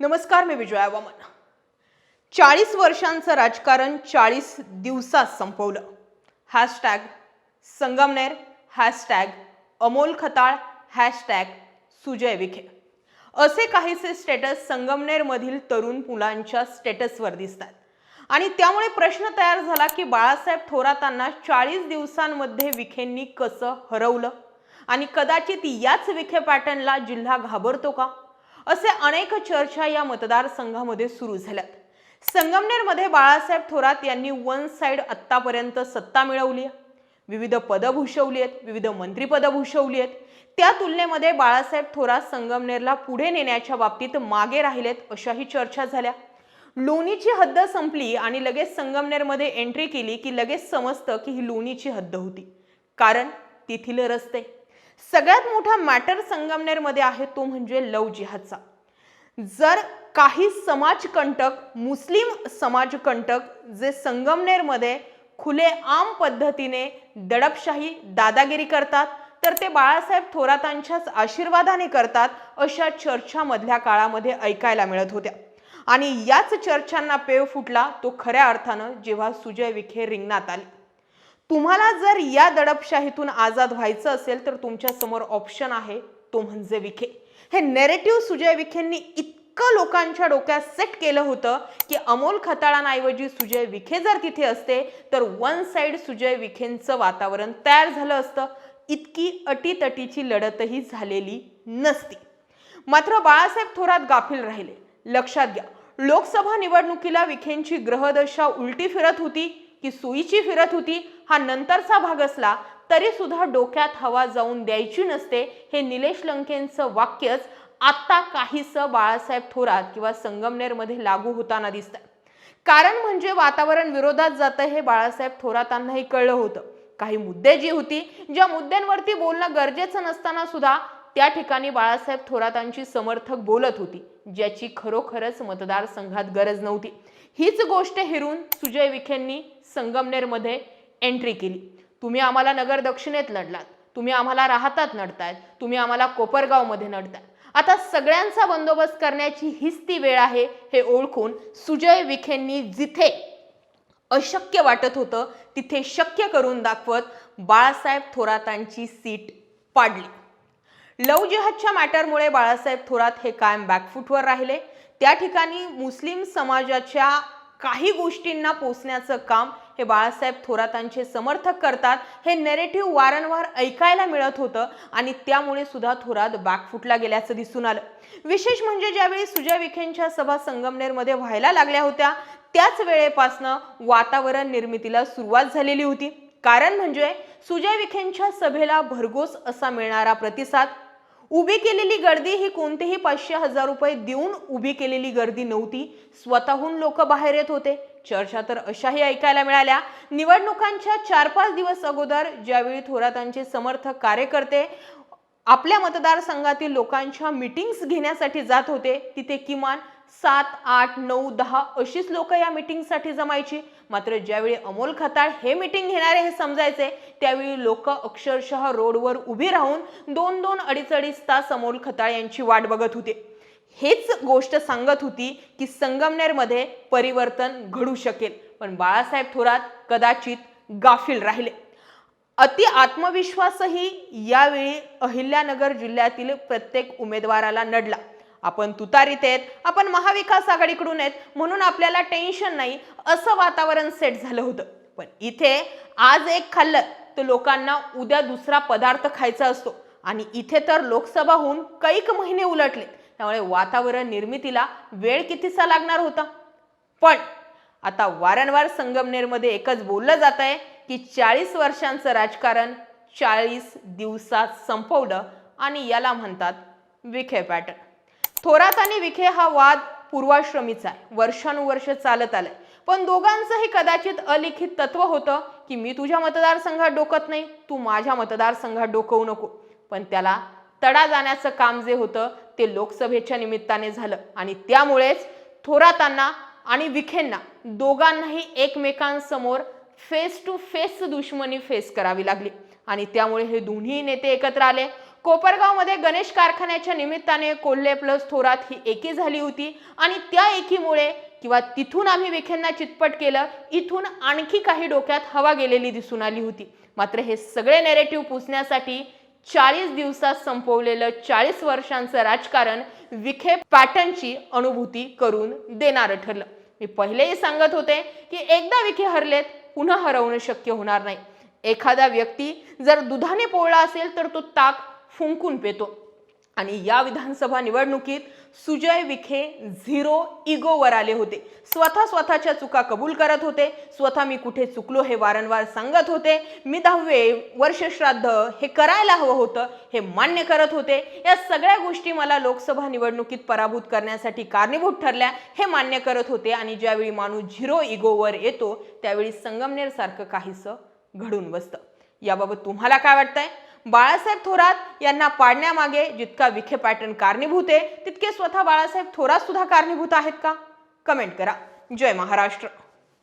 नमस्कार मी विजया वामन. चाळीस वर्षांचं राजकारण चाळीस दिवसात संपवलं. Hashtag Sangamner hashtag Amol Khatal hashtag Sujay Vikhe. असे काहीसे स्टेटस संगमनेरमधील तरुण मुलांच्या स्टेटसवर दिसतात. आणि त्यामुळे प्रश्न तयार झाला की बाळासाहेब थोरातांना चाळीस दिवसांमध्ये विखेंनी कसं हरवलं? आणि कदाचित याच विखे पॅटर्नला जिल्हा घाबरतो का? असे अनेक चर्चा या मतदारसंघामध्ये सुरू झाल्यात. संगमनेरमध्ये बाळासाहेब थोरात यांनी वन साईड आत्तापर्यंत सत्ता मिळवली आहे. विविध पदं भूषवली आहेत विविध मंत्रीपदं भूषवली आहेत. त्या तुलनेमध्ये बाळासाहेब थोरात संगमनेरला पुढे नेण्याच्या बाबतीत मागे राहिलेत अशाही चर्चा झाल्या. लोणीची हद्द संपली आणि लगेच संगमनेरमध्ये एंट्री केली की लगेच समजतं की ही लोणीची हद्द होती. कारण तेथील रस्ते सगळ्यात मोठा मॅटर संगमनेरमध्ये आहे तो म्हणजे लव जिहादचा. जर काही समाजकंटक मुस्लिम समाजकंटक जे संगमनेरमध्ये खुलेआम पद्धतीने दडपशाही दादागिरी करतात तर ते बाळासाहेब थोरातांच्याच आशीर्वादाने करतात अशा चर्चा मधल्या काळामध्ये ऐकायला मिळत होत्या. आणि याच चर्चांना पेव फुटला तो खऱ्या अर्थानं जेव्हा सुजय विखे रिंगणात आले. तुम्हाला जर या दडपशाहीतून आजाद व्हायचं असेल तर तुमच्यासमोर ऑप्शन आहे तो म्हणजे विखे. हे नेरेटिव्ह सुजय विखेंनी इतकं लोकांच्या डोक्यात सेट केलं होतं की अमोल खताळांऐवजी सुजय विखे जर तिथे असते तर वन साईड सुजय विखेंचं वातावरण तयार झालं असतं. इतकी अटीतटीची लढतही झालेली नसती. मात्र बाळासाहेब थोरात गाफील राहिले. लक्षात घ्या लोकसभा निवडणुकीला विखेंची ग्रहदशा उलटी फिरत होती. की सुईची फिरत होती हा नंतरचा भाग असला तरी सुद्धा डोक्यात हवा जाऊन द्यायची नसते हे निलेश लंकेंचं वाक्यच आता काहीसं बाळासाहेब थोरात किंवा संगमनेरमध्ये लागू होताना दिसतं कारण म्हणजे वातावरण विरोधात जातं हे बाळासाहेब थोरातांनाही कळलं होतं. काही मुद्दे जी होती ज्या मुद्द्यांवरती बोलणं गरजेचं नसताना सुद्धा त्या ठिकाणी बाळासाहेब थोरातांची समर्थक बोलत होती ज्याची खरोखरच मतदारसंघात गरज नव्हती. हीच गोष्ट हेरून सुजय विखेंनी संगमनेरमध्ये एंट्री केली. तुम्ही आम्हाला नगर दक्षिणेत लढलात तुम्ही आम्हाला राहतात नडतायत तुम्ही आम्हाला कोपरगावमध्ये नडताय आता सगळ्यांचा बंदोबस्त करण्याची हीच ती वेळ आहे हे ओळखून सुजय विखेंनी जिथे अशक्य वाटत होतं तिथे शक्य करून दाखवत बाळासाहेब थोरातांची सीट पाडली. लव जिहादच्या मॅटरमुळे बाळासाहेब थोरात हे कायम बॅकफूटवर राहिले. त्या ठिकाणी मुस्लिम समाजाच्या काही गोष्टींना पोचण्याचं काम हे बाळासाहेब थोरातांचे समर्थक करतात. हे नेरेटिव्ह वारंवार ऐकायला मिळत होतं आणि त्यामुळे सुद्धा थोरात बॅकफुटला गेल्याचं दिसून आलं. विशेष म्हणजे ज्यावेळी सुजय विखेंच्या सभा संगमनेरमध्ये व्हायला लागल्या होत्या त्याच वेळेपासनं वातावरण निर्मितीला सुरुवात झालेली होती. कारण म्हणजे सुजय विखेंच्या सभेला भरघोस असा मिळणारा प्रतिसाद उभी केलेली गर्दी ही कोणतेही पाचशे हजार रुपये देऊन उभी केलेली गर्दी नव्हती. स्वतःहून लोक बाहेर येत होते. चर्चा तर अशाही ऐकायला मिळाल्या. निवडणुकांच्या चार पाच दिवस अगोदर ज्यावेळी थोरातांचे समर्थक कार्यकर्ते आपल्या मतदारसंघातील लोकांच्या मिटिंग्स घेण्यासाठी जात होते तिथे किमान सात आठ नऊ दहा अशीच लोक या मिटिंगसाठी जमायची. मात्र ज्यावेळी अमोल खताळ हे मिटिंग घेणारे हे समजायचे त्यावेळी लोक अक्षरशः रोडवर उभी राहून दोन दोन अडीच अडीच तास अमोल खताळ यांची वाट बघत होते. हेच गोष्ट सांगत होती की संगमनेरमध्ये परिवर्तन घडू शकेल पण बाळासाहेब थोरात कदाचित गाफील राहिले. अति आत्मविश्वासही यावेळी अहिल्यानगर जिल्ह्यातील प्रत्येक उमेदवाराला नडला. आपण तुतारीत आहेत आपण महाविकास आघाडीकडून आहेत म्हणून आपल्याला टेन्शन नाही असं वातावरण सेट झालं होतं. पण इथे आज एक खाल्लं तर लोकांना उद्या दुसरा पदार्थ खायचा असतो. आणि इथे तर लोकसभा होऊन कैक महिने उलटले. त्यामुळे वातावरण निर्मितीला वेळ कितीसा लागणार होता? पण आता वारंवार संगमनेरमध्ये एकच बोललं जात आहे की चाळीस वर्षांचं राजकारण चाळीस दिवसात संपवलं आणि याला म्हणतात विखे पॅटर्न थोरात आणि विखे हा वाद पूर्वाश्रमीचा आहे. वर्षानुवर्ष चालत आलाय. पण दोघांचंही कदाचित अलिखित तत्व होतं की मी तुझ्या मतदारसंघात डोकत नाही तू माझ्या मतदारसंघात डोकवू नको. पण त्याला तडा जाण्याचं काम जे होतं ते लोकसभेच्या निमित्ताने झालं. आणि त्यामुळेच थोरातांना आणि विखेंना दोघांनाही एकमेकांसमोर फेस टू फेस दुश्मनी फेस करावी लागली. आणि त्यामुळे हे दोन्ही नेते एकत्र आले. कोपरगावमध्ये गणेश कारखान्याच्या निमित्ताने कोल्हे प्लस थोरात ही एकी झाली होती. आणि त्या एकीमुळे किंवा तिथून आम्ही विखेंना चितपट केलं इथून आणखी काही डोक्यात हवा गेलेली दिसून आली होती. मात्र हे सगळे नेरेटिव्ह पुसण्यासाठी चाळीस दिवसात संपवलेलं चाळीस वर्षांचं राजकारण विखे पॅटर्नची अनुभूती करून देणारं ठरलं. मी पहिलेही सांगत होते की एकदा विखे हरलेत पुन्हा हरवणं शक्य होणार नाही. एखादा व्यक्ती जर दुधाने पोळला असेल तर तो ताक फुंकून पेतो. आणि या विधानसभा निवडणुकीत सुजय विखे झिरो इगोवर आले होते. स्वतः स्वतःच्या चुका कबूल करत होते. स्वतः मी कुठे चुकलो हे वारंवार सांगत होते. मी दहावे वर्षश्राद्ध हे करायला हवं होतं हे मान्य करत होते. या सगळ्या गोष्टी मला लोकसभा निवडणुकीत पराभूत करण्यासाठी कारणीभूत ठरल्या हे मान्य करत होते. आणि ज्यावेळी माणूस झिरो इगोवर येतो त्यावेळी संगमनेरसारखं काहीसं घडून बसतं. याबाबत तुम्हाला काय वाटतंय? बाळासाहेब थोरात यांना पाडण्यामागे जितका विखे पॅटर्न कारणीभूत आहे तितके स्वतः बाळासाहेब थोरात सुद्धा कारणीभूत आहेत का? कमेंट करा. जय महाराष्ट्र.